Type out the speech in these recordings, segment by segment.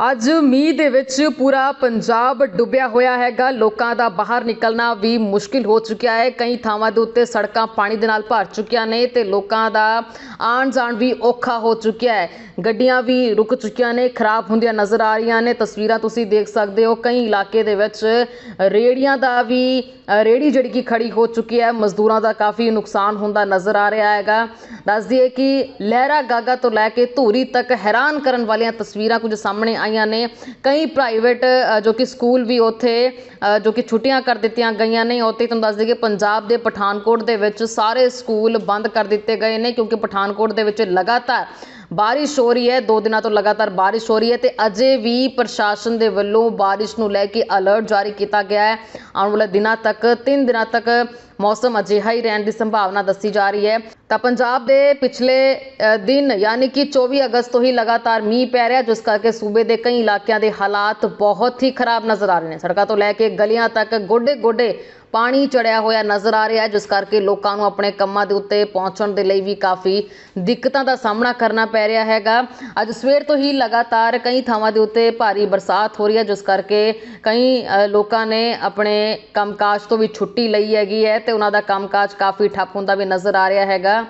ਅੱਜ ਮੀਂਹ ਦੇ ਵਿੱਚ ਪੂਰਾ ਪੰਜਾਬ ਡੁੱਬਿਆ ਹੋਇਆ ਹੈਗਾ। ਲੋਕਾਂ ਦਾ ਬਾਹਰ ਨਿਕਲਣਾ ਵੀ ਮੁਸ਼ਕਿਲ ਹੋ ਚੁੱਕਿਆ ਹੈ। ਕਈ ਥਾਵਾਂ ਦੇ ਉੱਤੇ ਸੜਕਾਂ ਪਾਣੀ ਦੇ ਨਾਲ ਭਰ ਚੁੱਕੀਆਂ ਨੇ ਤੇ ਲੋਕਾਂ ਦਾ ਆਉਣ ਜਾਣ ਵੀ ਔਖਾ ਹੋ ਚੁੱਕਿਆ ਹੈ। ਗੱਡੀਆਂ ਵੀ ਰੁਕ ਚੁੱਕੀਆਂ ਨੇ ਖਰਾਬ ਹੁੰਦੀਆਂ ਨਜ਼ਰ ਆ ਰਹੀਆਂ ਨੇ। ਤਸਵੀਰਾਂ ਤੁਸੀਂ ਦੇਖ ਸਕਦੇ ਹੋ। ਕਈ ਇਲਾਕੇ ਦੇ ਵਿੱਚ ਰੇੜੀਆਂ ਦਾ ਵੀ ਅ, ਰੇੜੀ ਜਿਹੜੀ ਕਿ ਖੜੀ ਹੋ ਚੁੱਕੀ ਹੈ ਮਜ਼ਦੂਰਾਂ ਦਾ ਕਾਫੀ ਨੁਕਸਾਨ ਹੁੰਦਾ ਨਜ਼ਰ ਆ ਰਿਹਾ ਹੈਗਾ। ਦੱਸ ਦਈਏ ਕਿ ਲਹਿਰਾ ਗਾਗਾ ਤੋਂ ਲੈ ਕੇ ਧੂਰੀ ਤੱਕ ਹੈਰਾਨ ਕਰਨ ਵਾਲੀਆਂ ਤਸਵੀਰਾਂ ਕੁਝ ਸਾਹਮਣੇ ਆਈਆਂ ਨੇ। ਕਈ ਪ੍ਰਾਈਵੇਟ ਜੋ ਕਿ ਸਕੂਲ ਵੀ ਉੱਥੇ ਜੋ ਕਿ ਛੁੱਟੀਆਂ ਕਰ ਦਿੱਤੀਆਂ ਗਈਆਂ ਨੇ, ਉੱਥੇ ਤੁਹਾਨੂੰ ਦੱਸ ਦਈਏ ਕਿ ਪੰਜਾਬ ਦੇ ਪਠਾਨਕੋਟ ਦੇ ਵਿੱਚ ਸਾਰੇ ਸਕੂਲ ਬੰਦ ਕਰ ਦਿੱਤੇ ਗਏ ਨੇ ਕਿਉਂਕਿ ਪਠਾਨਕੋਟ ਦੇ ਵਿੱਚ ਲਗਾਤਾਰ ਬਾਰਿਸ਼ ਹੋ ਰਹੀ ਹੈ। ਦੋ ਦਿਨਾਂ ਤੋਂ ਲਗਾਤਾਰ ਬਾਰਿਸ਼ ਹੋ ਰਹੀ ਹੈ ਤੇ ਅਜੇ ਵੀ ਪ੍ਰਸ਼ਾਸਨ ਦੇ ਵੱਲੋਂ ਬਾਰਿਸ਼ ਨੂੰ ਲੈ ਕੇ ਅਲਰਟ ਜਾਰੀ ਕੀਤਾ ਗਿਆ ਹੈ। ਆਉਣ ਵਾਲੇ ਦਿਨਾਂ ਤੱਕ, ਤਿੰਨ ਦਿਨਾਂ ਤੱਕ ਮੌਸਮ ਅਜਿਹਾ ਹੀ ਰਹਿਣ ਦੀ ਸੰਭਾਵਨਾ ਦੱਸੀ ਜਾ ਰਹੀ ਹੈ। ਤਾਂ ਪੰਜਾਬ ਦੇ ਪਿਛਲੇ ਦਿਨ ਯਾਨੀ ਕਿ 24 ਅਗਸਤ ਤੋਂ ਹੀ ਲਗਾਤਾਰ ਮੀਂਹ ਪੈ ਰਿਹਾ, ਜਿਸ ਕਰਕੇ ਸੂਬੇ ਦੇ ਕਈ ਇਲਾਕਿਆਂ ਦੇ ਹਾਲਾਤ ਬਹੁਤ ਹੀ ਖਰਾਬ ਨਜ਼ਰ ਆ ਰਹੇ ਨੇ। ਸੜਕਾਂ ਤੋਂ ਲੈ ਕੇ ਗਲੀਆਂ ਤੱਕ ਗੋਡੇ ਗੋਡੇ ਪਾਣੀ ਚੜਿਆ ਹੋਇਆ ਨਜ਼ਰ ਆ ਰਿਹਾ ਹੈ, ਜਿਸ ਕਰਕੇ ਲੋਕਾਂ ਨੂੰ ਆਪਣੇ ਕੰਮਾਂ ਦੇ ਉੱਤੇ ਪਹੁੰਚਣ ਦੇ ਲਈ ਵੀ ਕਾਫੀ ਦਿੱਕਤਾਂ ਦਾ ਸਾਹਮਣਾ ਕਰਨਾ ਪੈ ਰਿਹਾ ਹੈਗਾ। ਅੱਜ ਸਵੇਰ ਤੋਂ ਹੀ ਲਗਾਤਾਰ ਕਈ ਥਾਵਾਂ ਦੇ ਉੱਤੇ ਭਾਰੀ ਬਰਸਾਤ ਹੋ ਰਹੀ ਹੈ, ਜਿਸ ਕਰਕੇ ਕਈ ਲੋਕਾਂ ਨੇ ਆਪਣੇ ਕੰਮਕਾਜ ਤੋਂ ਵੀ ਛੁੱਟੀ ਲਈ ਹੈਗੀ ਹੈ ਤੇ ਉਹਨਾਂ ਦਾ ਕੰਮਕਾਜ ਕਾਫੀ ਠੱਪ ਹੁੰਦਾ ਵੀ ਨਜ਼ਰ ਆ ਰਿਹਾ ਹੈਗਾ।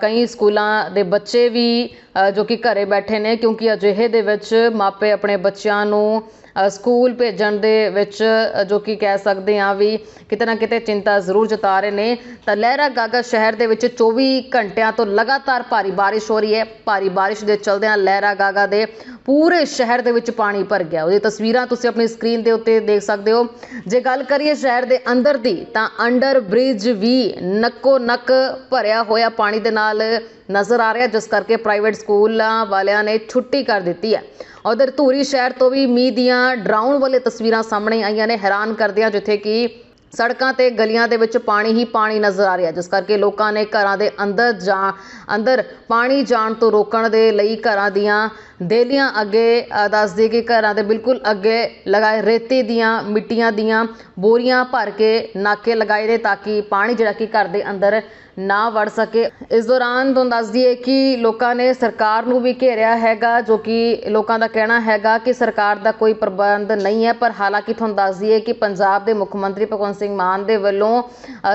ਕਈ ਸਕੂਲਾਂ ਦੇ ਬੱਚੇ ਵੀ ਜੋ ਕਿ ਘਰੇ ਬੈਠੇ ਨੇ, ਕਿਉਂਕਿ ਅਜਿਹੇ ਦੇ ਵਿੱਚ ਮਾਪੇ ਆਪਣੇ ਬੱਚਿਆਂ ਨੂੰ ਸਕੂਲ ਭੇਜਣ ਦੇ ਵਿੱਚ ਜੋ ਕਿ ਕਹਿ ਸਕਦੇ ਹਾਂ ਵੀ ਕਿਤੇ ਨਾ ਕਿਤੇ ਚਿੰਤਾ ਜ਼ਰੂਰ ਜਤਾ ਰਹੇ ਨੇ। ਤਾਂ ਲਹਿਰਾ ਗਾਗਾ ਸ਼ਹਿਰ ਦੇ ਵਿੱਚ 24 ਘੰਟਿਆਂ ਤੋਂ ਲਗਾਤਾਰ ਭਾਰੀ ਬਾਰਿਸ਼ ਹੋ ਰਹੀ ਹੈ। ਭਾਰੀ ਬਾਰਿਸ਼ ਦੇ ਚਲਦਿਆਂ ਲਹਿਰਾ ਗਾਗਾ ਦੇ ਪੂਰੇ ਸ਼ਹਿਰ ਦੇ ਵਿੱਚ ਪਾਣੀ ਭਰ ਗਿਆ। ਉਹਦੀ ਤਸਵੀਰਾਂ ਤੁਸੀਂ ਆਪਣੀ ਸਕਰੀਨ ਦੇ ਉੱਤੇ ਦੇਖ ਸਕਦੇ ਹੋ। ਜੇ ਗੱਲ ਕਰੀਏ ਸ਼ਹਿਰ ਦੇ ਅੰਦਰ ਦੀ, ਤਾਂ ਅੰਡਰ ਬ੍ਰਿਜ ਵੀ ਨੱਕੋ ਨੱਕ ਭਰਿਆ ਹੋਇਆ ਪਾਣੀ ਦੇ ਨਾਲ ਨਜ਼ਰ ਆ ਰਿਹਾ, ਜਿਸ ਕਰਕੇ ਪ੍ਰਾਈਵੇਟ ਸਕੂਲਾਂ ਵਾਲਿਆਂ ਨੇ ਛੁੱਟੀ ਕਰ ਦਿੱਤੀ ਹੈ। ਉਧਰ ਧੂਰੀ ਸ਼ਹਿਰ ਤੋਂ ਵੀ ਮੀਂਹ ਦੀਆਂ ਡਰਾਉਣ ਵਾਲੇ ਤਸਵੀਰਾਂ ਸਾਹਮਣੇ ਆਈਆਂ ਨੇ। ਹੈਰਾਨ ਕਰਦਿਆਂ ਜਿੱਥੇ ਕਿ ਸੜਕਾਂ ਤੇ ਗਲੀਆਂ ਦੇ ਵਿੱਚ ਪਾਣੀ ਹੀ ਪਾਣੀ ਨਜ਼ਰ ਆ ਰਿਹਾ ਜਿਸ ਕਰਕੇ ਲੋਕਾਂ ਨੇ ਘਰਾਂ ਦੇ ਅੰਦਰ ਜਾ ਅੰਦਰ ਪਾਣੀ ਜਾਣ ਤੋਂ ਰੋਕਣ ਦੇ ਲਈ ਘਰਾਂ ਦੀਆਂ ਦੇਲੀਆਂ ਅੱਗੇ ਦੱਸਦੀ ਕਿ ਘਰਾਂ ਦੇ ਬਿਲਕੁਲ ਅੱਗੇ ਲਗਾਏ ਰੇਤੇ ਦੀਆਂ, ਮਿੱਟੀਆਂ ਦੀਆਂ ਬੋਰੀਆਂ ਭਰ ਕੇ ਨਾਕੇ ਲਗਾਏ ਨੇ ਤਾਂ ਕਿ ਪਾਣੀ ਜਿਹੜਾ ਕਿ ਘਰ ਦੇ ਅੰਦਰ ਨਾ ਵੜ ਸਕੇ। ਇਸ ਦੌਰਾਨ ਤੁਹਾਨੂੰ ਦੱਸ ਦਈਏ ਕਿ ਲੋਕਾਂ ਨੇ ਸਰਕਾਰ ਨੂੰ ਵੀ ਘੇਰਿਆ ਹੈਗਾ, ਜੋ ਕਿ ਲੋਕਾਂ ਦਾ ਕਹਿਣਾ ਹੈਗਾ ਕਿ ਸਰਕਾਰ ਦਾ ਕੋਈ ਪ੍ਰਬੰਧ ਨਹੀਂ ਹੈ, ਪਰ ਹਾਲਾਂਕਿ ਤੁਹਾਨੂੰ ਦੱਸ ਦਈਏ ਕਿ ਪੰਜਾਬ ਦੇ ਮੁੱਖ ਮੰਤਰੀ ਭਗਵੰਤ ਸਿੰਘ ਮਾਨ ਦੇ ਵੱਲੋਂ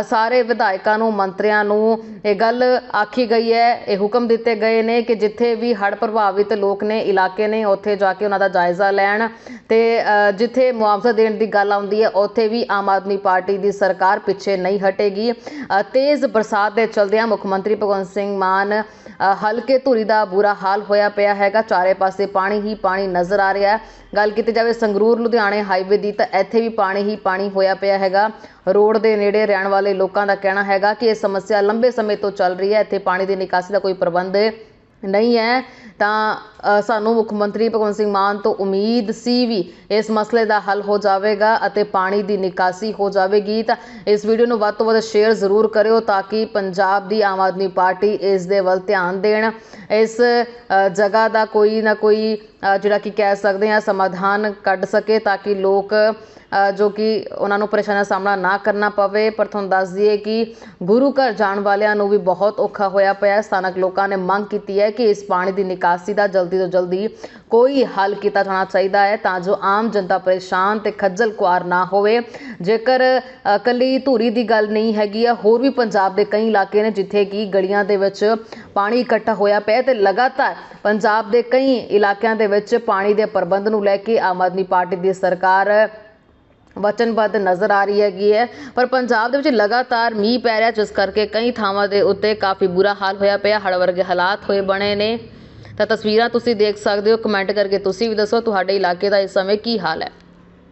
ਸਾਰੇ ਵਿਧਾਇਕਾਂ ਨੂੰ, ਮੰਤਰੀਆਂ ਨੂੰ ਇਹ ਗੱਲ ਆਖੀ ਗਈ ਹੈ, ਇਹ ਹੁਕਮ ਦਿੱਤੇ ਗਏ ਨੇ ਕਿ ਜਿੱਥੇ ਵੀ ਹੜ੍ਹ ਪ੍ਰਭਾਵਿਤ ਲੋਕ ਨੇ ਇਲਾਕੇ ਨੇ ਉੱਥੇ ਜਾ ਕੇ ਉਹਨਾਂ ਦਾ ਜਾਇਜ਼ਾ ਲੈਣ ਤੇ ਜਿੱਥੇ ਮੁਆਵਜ਼ਾ ਦੇਣ ਦੀ ਗੱਲ ਆਉਂਦੀ ਹੈ, ਉੱਥੇ ਵੀ ਆਮ ਆਦਮੀ ਪਾਰਟੀ ਦੀ ਸਰਕਾਰ ਪਿੱਛੇ ਨਹੀਂ ਹਟੇਗੀ। ਤੇਜ਼ ਬਰਸਾਤ ਦੇ ਚਲਦਿਆਂ ਮੁੱਖ ਮੰਤਰੀ ਭਗਵੰਤ ਸਿੰਘ ਮਾਨ ਹਲਕੇ ਧੂਰੀ ਦਾ ਬੁਰਾ ਹਾਲ ਹੋਇਆ ਪਿਆ ਹੈਗਾ। ਚਾਰੇ ਪਾਸੇ ਪਾਣੀ ਹੀ ਪਾਣੀ ਨਜ਼ਰ ਆ ਰਿਹਾ ਹੈ। ਗੱਲ ਕੀਤੀ ਜਾਵੇ ਸੰਗਰੂਰ, ਲੁਧਿਆਣੇ ਹਾਈਵੇ ਦੀ, ਤਾਂ ਇੱਥੇ ਵੀ ਪਾਣੀ ਹੀ ਪਾਣੀ ਹੋਇਆ ਪਿਆ ਹੈਗਾ। ਰੋਡ ਦੇ ਨੇੜੇ ਰਹਿਣ ਵਾਲੇ ਲੋਕਾਂ ਦਾ ਕਹਿਣਾ ਹੈਗਾ ਕਿ ਇਹ ਸਮੱਸਿਆ ਲੰਬੇ ਸਮੇਂ ਤੋਂ ਚੱਲ ਰਹੀ ਹੈ। ਇੱਥੇ ਪਾਣੀ ਦੀ ਨਿਕਾਸੀ ਦਾ ਕੋਈ ਪ੍ਰਬੰਧ ਨਹੀਂ ਹੈ, ਤਾਂ ਸਾਨੂੰ ਮੁੱਖ ਮੰਤਰੀ ਭਗਵੰਤ ਸਿੰਘ ਮਾਨ ਤੋਂ ਉਮੀਦ ਸੀ ਵੀ ਇਸ ਮਸਲੇ ਦਾ ਹੱਲ ਹੋ ਜਾਵੇਗਾ ਅਤੇ ਪਾਣੀ ਦੀ ਨਿਕਾਸੀ ਹੋ ਜਾਵੇਗੀ। ਤਾਂ ਇਸ ਵੀਡੀਓ ਨੂੰ ਵੱਧ ਤੋਂ ਵੱਧ ਸ਼ੇਅਰ ਜ਼ਰੂਰ ਕਰਿਓ ਤਾਂ ਕਿ ਪੰਜਾਬ ਦੀ ਆਮ ਆਦਮੀ ਪਾਰਟੀ ਇਸ ਦੇ ਵੱਲ ਧਿਆਨ ਦੇਣ। ਇਸ ਜਗ੍ਹਾ ਦਾ ਕੋਈ ਨਾ ਕੋਈ ਜਿਹੜਾ ਕਿ ਕਹਿ ਸਕਦੇ ਹਾਂ, ਸਮਾਧਾਨ ਕੱਢ ਸਕੇ ਤਾਂ ਕਿ ਲੋਕ ਜੋ ਕਿ ਉਹਨਾਂ ਨੂੰ ਪਰੇਸ਼ਾਨੀ ਦਾ ਸਾਹਮਣਾ ਨਾ ਕਰਨਾ ਪਵੇ। ਪਰ ਤੁਹਾਨੂੰ ਦੱਸ ਦਈਏ ਕਿ ਗੁਰੂ ਘਰ ਜਾਣ ਵਾਲਿਆਂ ਨੂੰ ਵੀ ਬਹੁਤ ਔਖਾ ਹੋਇਆ ਪਿਆ ਸਥਾਨਕ ਲੋਕਾਂ ਨੇ ਮੰਗ ਕੀਤੀ ਹੈ ਕਿ ਇਸ ਪਾਣੀ ਦੀ ਨਿਕਾਸੀ ਦਾ ਜਲਦੀ ਤੋਂ ਜਲਦੀ ਕੋਈ ਹੱਲ ਕੀਤਾ ਜਾਣਾ ਚਾਹੀਦਾ ਹੈ ਤਾਂ ਜੋ ਆਮ ਜਨਤਾ ਪਰੇਸ਼ਾਨ ਤੇ ਖੱਜਲ ਖੁਆਰ ਨਾ ਹੋਵੇ। ਜੇਕਰ ਅ, ਕੱਲੀ ਧੂਰੀ ਦੀ ਗੱਲ ਨਹੀਂ ਹੈਗੀ ਆ ਹੋਰ ਵੀ ਪੰਜਾਬ ਦੇ ਕਈ ਇਲਾਕੇ ਨੇ ਜਿੱਥੇ ਕਿ ਗਲੀਆਂ ਦੇ ਵਿੱਚ ਪਾਣੀ ਇਕੱਠਾ ਹੋਇਆ ਪਿਆ ਹੈ ਤੇ ਲਗਾਤਾਰ ਪੰਜਾਬ ਦੇ ਕਈ ਇਲਾਕਿਆਂ ਦੇ ਵਿੱਚ ਪਾਣੀ ਦੇ ਪ੍ਰਬੰਧ ਨੂੰ ਲੈ ਕੇ ਆਮ ਆਦਮੀ ਪਾਰਟੀ ਦੀ ਸਰਕਾਰ ਵਚਨਬੱਧ ਨਜ਼ਰ ਆ ਰਹੀ ਹੈਗੀ ਹੈ। ਪਰ ਪੰਜਾਬ ਦੇ ਵਿੱਚ ਲਗਾਤਾਰ ਮੀਂਹ ਪੈ ਰਿਹਾ ਜਿਸ ਕਰਕੇ ਕਈ ਥਾਵਾਂ ਦੇ ਉੱਤੇ ਕਾਫੀ ਬੁਰਾ ਹਾਲ ਹੋਇਆ ਪਿਆ, ਹੜ੍ਹ ਵਰਗੇ ਹਾਲਾਤ ਹੋਏ ਬਣੇ ਨੇ। ਤਾਂ ਤਸਵੀਰਾਂ ਤੁਸੀਂ ਦੇਖ ਸਕਦੇ ਹੋ, ਕਮੈਂਟ ਕਰਕੇ ਤੁਸੀਂ ਵੀ ਦੱਸੋ, ਤੁਹਾਡੇ ਇਲਾਕੇ ਦਾ ਇਸ ਸਮੇਂ ਕੀ ਹਾਲ ਹੈ?